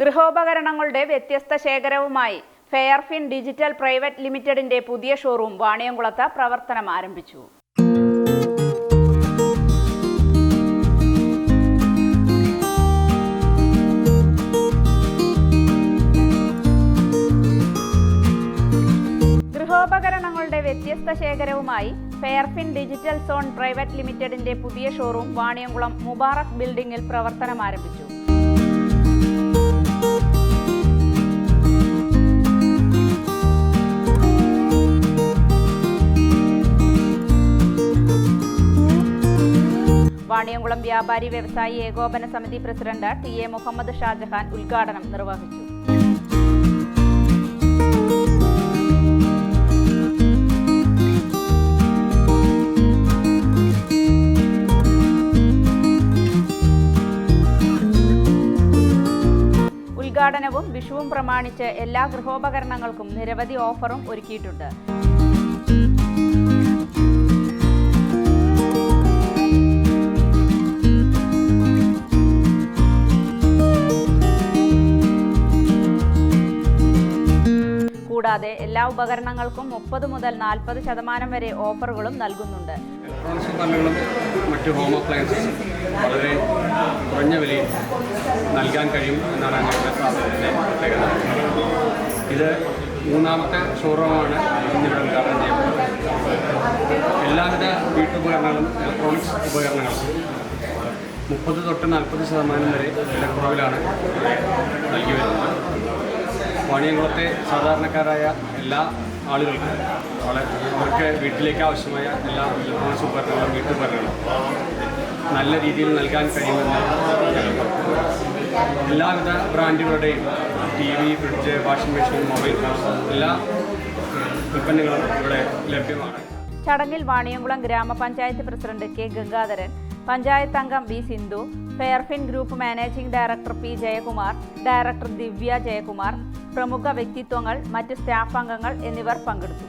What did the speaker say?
ഗൃഹോപകരണങ്ങളുടെ വ്യത്യസ്ത ശേഖരവുമായി Fairfin digital private ലിമിറ്റഡിന്റെ പുതിയ ഷോറൂം വാണിയംകുളത്ത് പ്രവർത്തനം ആരംഭിച്ചു. ഗൃഹോപകരണങ്ങളുടെ വ്യത്യസ്ത ശേഖരവുമായി ഫെയർഫിൻ ഡിജിറ്റൽ സോൺ പ്രൈവറ്റ് ലിമിറ്റഡിന്റെ പുതിയ ഷോറൂം വാണിയംകുളം മുബാറക് ബിൽഡിംഗിൽ പ്രവർത്തനം ആരംഭിച്ചു. വാണിയംകുളം വ്യാപാരി വ്യവസായി ഏകോപന സമിതി president T A Muhammad Shajahan ഉദ്ഘാടനം നിർവഹിച്ചു. ഉദ്ഘാടനവും വിഷുവും പ്രമാണിച്ച് എല്ലാ ഗൃഹോപകരണങ്ങൾക്കും നിരവധി ഓഫറും ഒരുക്കിയിട്ടുണ്ട്. കൂടാതെ എല്ലാ ഉപകരണങ്ങൾക്കും മുപ്പത് മുതൽ നാൽപ്പത് ശതമാനം വരെ ഓഫറുകളും നൽകുന്നുണ്ട്. ഇലക്ട്രോണിക്സ് ഉപകരണങ്ങളും മറ്റ് ഹോം അപ്ലയൻസസ് വളരെ കുറഞ്ഞ വിലയിൽ നൽകാൻ കഴിയും എന്നാണ് ഞങ്ങളുടെ പ്രത്യേകത. ഇത് മൂന്നാമത്തെ ഷോറൂമാണ് ഇന്നിവിടെ ഉദ്ഘാടനം ചെയ്യപ്പെട്ടത് എല്ലാവിധ വീട്ടുപകരണങ്ങളും ഇലക്ട്രോണിക്സ് ഉപകരണങ്ങളും മുപ്പത് തൊട്ട് നാൽപ്പത് ശതമാനം വരെ വിലക്കുറവിലാണ് നൽകി വരുന്നത്. വാണിയംകുളത്തെ സാധാരണക്കാരായ എല്ലാ ആളുകൾക്കും അവർക്ക് വീട്ടിലേക്ക് ആവശ്യമായ എല്ലാ ഇലക്ട്രോണിക്സ് ഉപകരണങ്ങളും വീട്ടുപകരണങ്ങളും നല്ല രീതിയിൽ നൽകാൻ കഴിയുമെന്ന് എല്ലാവിധ ബ്രാൻഡുകളുടെയും T V fridge washing machine mobile phone എല്ലാ ഉൽപ്പന്നങ്ങളും ഇവിടെ ലഭ്യമാണ്. ചടങ്ങിൽ വാണിയംകുളം ഗ്രാമപഞ്ചായത്ത് പ്രസിഡന്റ് കെ ഗംഗാധരൻ പഞ്ചായത്ത് അംഗം V Sindhu Fairfin group managing director P Jayakumar director Divya Jayakumar പ്രമുഖ വ്യക്തിത്വങ്ങൾ മറ്റ് സ്റ്റാഫ് അംഗങ്ങൾ എന്നിവർ പങ്കെടുത്തു.